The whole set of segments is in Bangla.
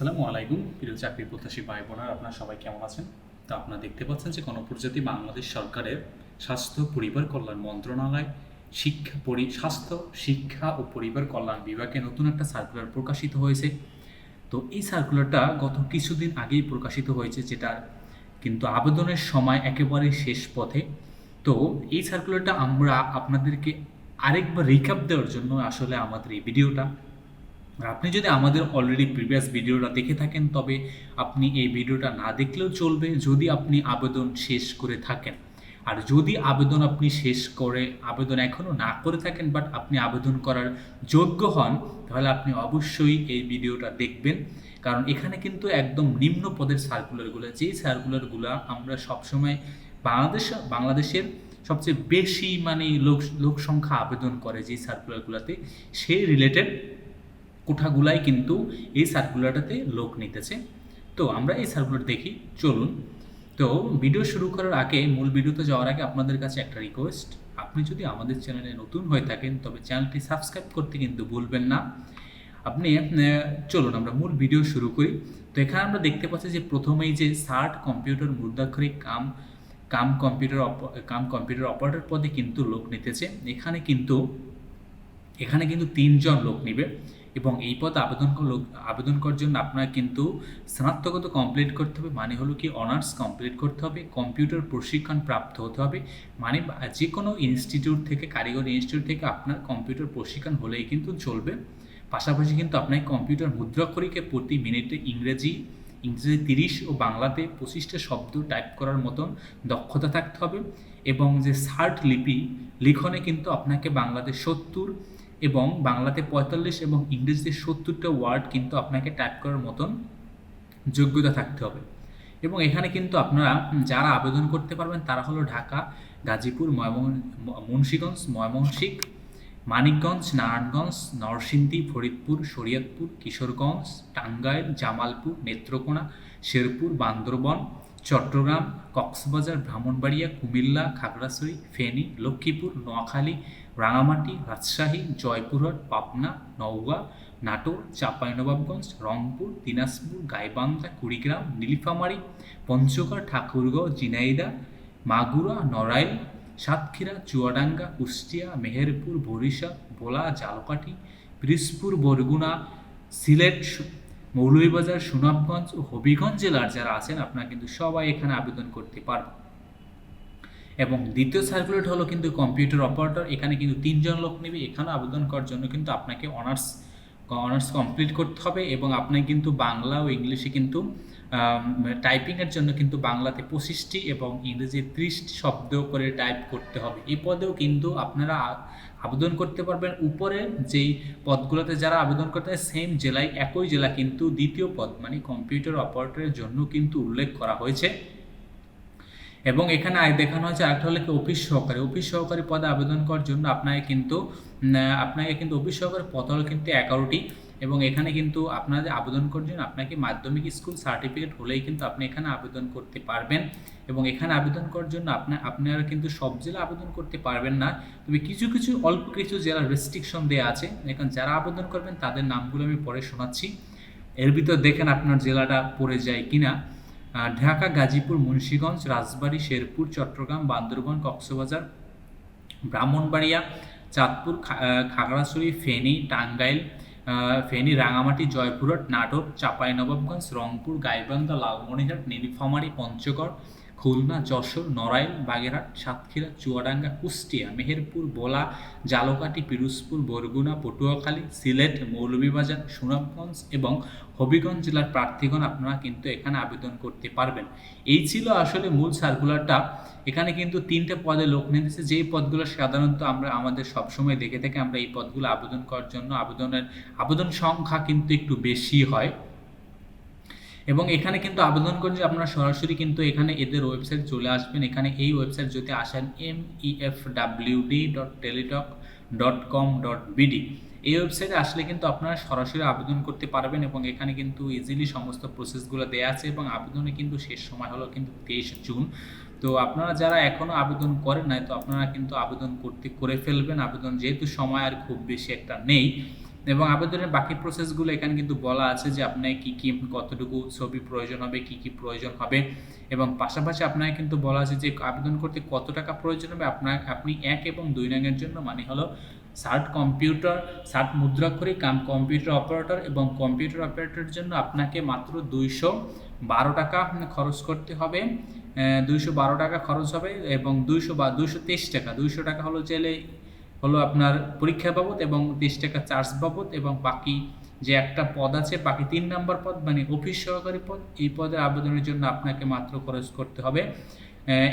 আসসালামু আলাইকুম, প্রিয় চাকরি প্রত্যাশী ভাই বোনার, আপনারা সবাই কেমন আছেন? তো আপনারা দেখতে পাচ্ছেন যে গণপ্রজাতি বাংলাদেশ সরকারের স্বাস্থ্য পরিবার কল্যাণ মন্ত্রণালয়, শিক্ষা পরি, স্বাস্থ্য, শিক্ষা ও পরিবার কল্যাণ বিভাগে নতুন একটা সার্কুলার প্রকাশিত হয়েছে। তো এই সার্কুলারটা গত কিছুদিন আগেই প্রকাশিত হয়েছে যেটা কিন্তু আবেদনের সময় একেবারে শেষ পথে। তো এই সার্কুলারটা আমরা আপনাদেরকে আরেকবার রিক্যাপ দেওয়ার জন্য আসলে আমাদের এই ভিডিওটা আপনি যদি আমাদের অলরেডি প্রিভিয়াস ভিডিওটা দেখে থাকেন, তবে আপনি এই ভিডিওটা না দেখলেও চলবে যদি আপনি আবেদন শেষ করে থাকেন। আর যদি আবেদন আপনি শেষ করে, আবেদন এখনও না করে থাকেন বাট আপনি আবেদন করার যোগ্য হন, তাহলে আপনি অবশ্যই এই ভিডিওটা দেখবেন। কারণ এখানে কিন্তু একদম নিম্ন পদের সার্কুলারগুলো যেই সার্কুলারগুলো আমরা সবসময় বাংলাদেশ, বাংলাদেশের সবচেয়ে বেশি মানে লোক লোক সংখ্যা আবেদন করে যেই সার্কুলারগুলোতে সেই রিলেটেড কোঠাগুলাই কিন্তু এই সার্কুলারটাতে লোক নিতেছে। তো আমরা এই সার্কুলার দেখি, চলুন। তো ভিডিও শুরু করার আগে, মূল ভিডিওতে যাওয়ার আগে আপনাদের কাছে একটা রিকোয়েস্ট আপনি যদি আমাদের চ্যানেলে নতুন হয়ে থাকেন, তবে চ্যানেলটি সাবস্ক্রাইব করতে কিন্তু ভুলবেন না। আপনি চলুন আমরা মূল ভিডিও শুরু করি। তো এখানে আমরা দেখতে পাচ্ছি যে প্রথমেই যে সার্ট computer মুদ্রাক্ষরিক cum cum computer cum computer operator পদে কিন্তু লোক নিতেছে। এখানে কিন্তু এখানে কিন্তু তিনজন লোক নিবে। এবং এই পদে আবেদন আবেদন করার জন্য আপনার কিন্তু স্নাতকত কমপ্লিট করতে হবে মানে হলো কি অনার্স কমপ্লিট করতে হবে কম্পিউটার প্রশিক্ষণ প্রাপ্ত হতে হবে মানে যে কোনো ইনস্টিটিউট থেকে, কারিগরি ইনস্টিটিউট থেকে আপনার কম্পিউটার প্রশিক্ষণ হলেই কিন্তু চলবে। পাশাপাশি কিন্তু আপনার কম্পিউটার মুদ্রাক্ষরিকে প্রতি মিনিটে ইংরেজি ইংরেজি তিরিশ ও বাংলাতে পঁচিশটা শব্দ টাইপ করার মতন দক্ষতা থাকতে হবে এবং যে সার্ট লিপি, লিখনে কিন্তু আপনাকে বাংলাতে সত্তর এবং বাংলাতে পঁয়তাল্লিশ এবং ইংরেজিতে সত্তরটা ওয়ার্ড কিন্তু আপনাকে টাইপ করার মতন যোগ্যতা থাকতে হবে। এবং এখানে কিন্তু আপনারা যারা আবেদন করতে পারবেন তারা হলো ঢাকা, গাজীপুর, ময়মন, মুন্সীগঞ্জ, ময়মনসিংহ, মানিকগঞ্জ, নারায়ণগঞ্জ, নরসিংদী, ফরিদপুর, শরীয়তপুর, কিশোরগঞ্জ, টাঙ্গাইল, জামালপুর, নেত্রকোনা, শেরপুর, বান্দরবন চট্টগ্রাম, কক্সবাজার, ব্রাহ্মণবাড়িয়া, কুমিল্লা, খাগড়াছড়ি, ফেনী, লক্ষ্মীপুর, নোয়াখালী, রাঙামাটি, রাজশাহী, জয়পুরহাট, পাবনা, নওগাঁ, নাটোর, চাঁপাইনবাবগঞ্জ, রংপুর, দিনাজপুর, গাইবান্ধা, কুড়িগ্রাম, নীলিফামারী, পঞ্চগড়, ঠাকুরগাঁও জিনাইদা মাগুরা, নড়াইল, সাতক্ষীরা, চুয়াডাঙ্গা, কুষ্টিয়া, মেহেরপুর, বরিশাল ভোলা জালকাঠি, পিরিজপুর, বরগুনা, সিলেট মৌলভীবাজার, সুনামগঞ্জ ও হবিগঞ্জ জেলার যারা আছেন, আপনারা কিন্তু সবাই এখানে আবেদন করতে পারবেন। এবং দ্বিতীয় সার্কুলেট হলো কিন্তু কম্পিউটার অপারেটর এখানে কিন্তু তিনজন লোক নেবে, এখানে আবেদন করার জন্য কিন্তু আপনাকে অনার্স অনার্স কমপ্লিট করতে হবে এবং আপনাকে কিন্তু বাংলা ও ইংলিশে কিন্তু টাইপিংয়ের জন্য কিন্তু বাংলাতে পঁচিশটি এবং ইংরেজি ত্রিশটি শব্দ করে টাইপ করতে হবে। এই পদেও কিন্তু আপনারা আবেদন করতে পারবেন। উপরে যেই পদগুলোতে যারা আবেদন করতে সেম জেলায় একই জেলা কিন্তু দ্বিতীয় পদ মানে কম্পিউটার অপারেটরের জন্য কিন্তু উল্লেখ করা হয়েছে। এবং এখানে দেখানো হয়েছে আরেকটা হলো কি অফিস সহকারী। অফিস সহকারী পদে আবেদন করার জন্য আপনাকে কিন্তু আপনাকে কিন্তু অফিস সহকারী পদ হলো কিন্তু এগারোটি এবং এখানে কিন্তু আপনাদের আবেদন করার জন্য আপনাকে মাধ্যমিক স্কুল সার্টিফিকেট হলেই কিন্তু আপনি এখানে আবেদন করতে পারবেন এবং এখানে আবেদন করার জন্য আপনার আপনারা কিন্তু সব জেলা আবেদন করতে পারবেন না। তবে কিছু কিছু, অল্প কিছু জেলার রেস্ট্রিকশন দেওয়া আছে। এখন যারা আবেদন করবেন তাদের নামগুলো আমি পরে শোনাচ্ছি। এর ভিতর দেখেন আপনার জেলাটা পড়ে যায় কিনা। ঢাকা, গাজীপুর, মুন্সীগঞ্জ, রাজবাড়ী, শেরপুর, চট্টগ্রাম, বান্দরবান, কক্সবাজার, ব্রাহ্মণবাড়িয়া, চাঁদপুর খাগড়াছড়ি, ফেনী, টাঙ্গাইল ফেনী, রাঙামাটি, জয়পুরহাট নাটক চাঁপাইনবাবগঞ্জ, রংপুর, গাইবান্ধা, লালমনিরহাট, নীলফামারী, পঞ্চগড় খুলনা, যশোর, নড়াইল, বাগেরহাট, সাতক্ষীরা, চুয়াডাঙ্গা, কুষ্টিয়া, মেহেরপুর, বোলা, জালকাঠি, পিরোজপুর, বরগুনা, পটুয়াখালী, সিলেট, মৌলভীবাজার, সুনামগঞ্জ এবং হবিগঞ্জ জেলার প্রার্থীগণ আপনারা কিন্তু এখানে আবেদন করতে পারবেন। এই ছিল আসলে মূল সার্কুলারটা এখানে কিন্তু তিনটে পদে লোক নিতেছে যেই পদগুলো সাধারণত আমরা আমাদের সবসময় দেখে থাকি, আমরা এই পদগুলো আবেদন করার জন্য আবেদনের, আবেদন সংখ্যা কিন্তু একটু বেশি হয়। এবং এখানে কিন্তু আবেদন করে যে আপনারা সরাসরি কিন্তু এখানে এদের ওয়েবসাইট চলে আসবেন। এখানে এই ওয়েবসাইট যদি আসেন M E F W D dot Teletalk dot com dot BD এই ওয়েবসাইটে আসলে কিন্তু আপনারা সরাসরি আবেদন করতে পারবেন এবং এখানে কিন্তু ইজিলি সমস্ত প্রসেসগুলো দেওয়া আছে এবং আবেদনে কিন্তু শেষ সময় হলো কিন্তু তেইশ জুন। তো আপনারা যারা এখনও আবেদন করেন নাই, তো আপনারা কিন্তু আবেদন করতে, করে ফেলবেন। আবেদন যেহেতু সময় আর খুব বেশি একটা নেই। এবং আবেদনের বাকি প্রসেসগুলো এখানে কিন্তু বলা আছে যে আপনার কি কি, কতটুকু ছবি প্রয়োজন হবে, কি কি প্রয়োজন হবে এবং পাশাপাশি আপনাকে কিন্তু বলা আছে যে আবেদন করতে কত টাকা প্রয়োজন হবে, আপনার, আপনি এক এবং দুই রঙের জন্য মানে হলো সার্ট কম্পিউটার, সার্ট মুদ্রাক্ষরিক, কাম কম্পিউটার অপারেটর এবং কম্পিউটার অপারেটরের জন্য আপনাকে মাত্র দুইশো বারো টাকা খরচ করতে হবে। দুইশো বারো টাকা খরচ হবে এবং দুইশো বা, দুইশো তেইশ টাকা, দুইশো টাকা হলো চাইলে হলো আপনার পরীক্ষা বাবদ এবং তেইশ টাকা চার্জ বাবদ এবং বাকি যে একটা পদ আছে, বাকি তিন নম্বর পদ মানে অফিস সহকারী পদ, এই পদের আবেদনের জন্য আপনাকে মাত্র খরচ করতে হবে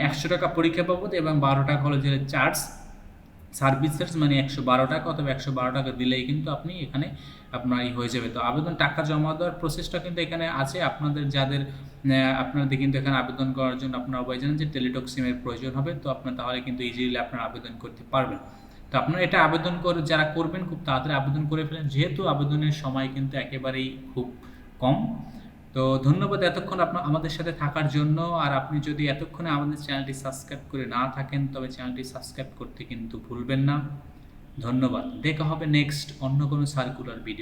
একশো টাকা পরীক্ষা বাবদ এবং বারো টাকা হলো যে চার্জ সার্ভিস চার্জ মানে একশো বারো টাকা অথবা একশো বারো টাকা দিলেই কিন্তু আপনি এখানে আপনার হয়ে যাবে। তো আবেদন টাকা জমা দেওয়ার প্রসেসটা কিন্তু এখানে আছে, আপনাদের যাদের আপনাদের কিন্তু এখানে আবেদন করার জন্য আপনারা সবাই জানেন যে টেলিটক সিমের প্রয়োজন হবে, তো আপনার তাহলে কিন্তু ইজিলি আপনারা আবেদন করতে পারবেন। তো আপনারা এটা আবেদন করে, যারা করবেন খুব তাড়াতাড়ি আবেদন করে ফেলেন। যেহেতু আবেদনের সময় কিন্তু একেবারেই খুব কম। তো ধন্যবাদ এতক্ষণ আপনার আমাদের সাথে থাকার জন্য। আর আপনি যদি এতক্ষণে আমাদের চ্যানেলটি সাবস্ক্রাইব করে না থাকেন, তবে চ্যানেলটি সাবস্ক্রাইব করতে কিন্তু ভুলবেন না। ধন্যবাদ। দেখা হবে নেক্সট অন্য কোনো সার্কুলার ভিডিও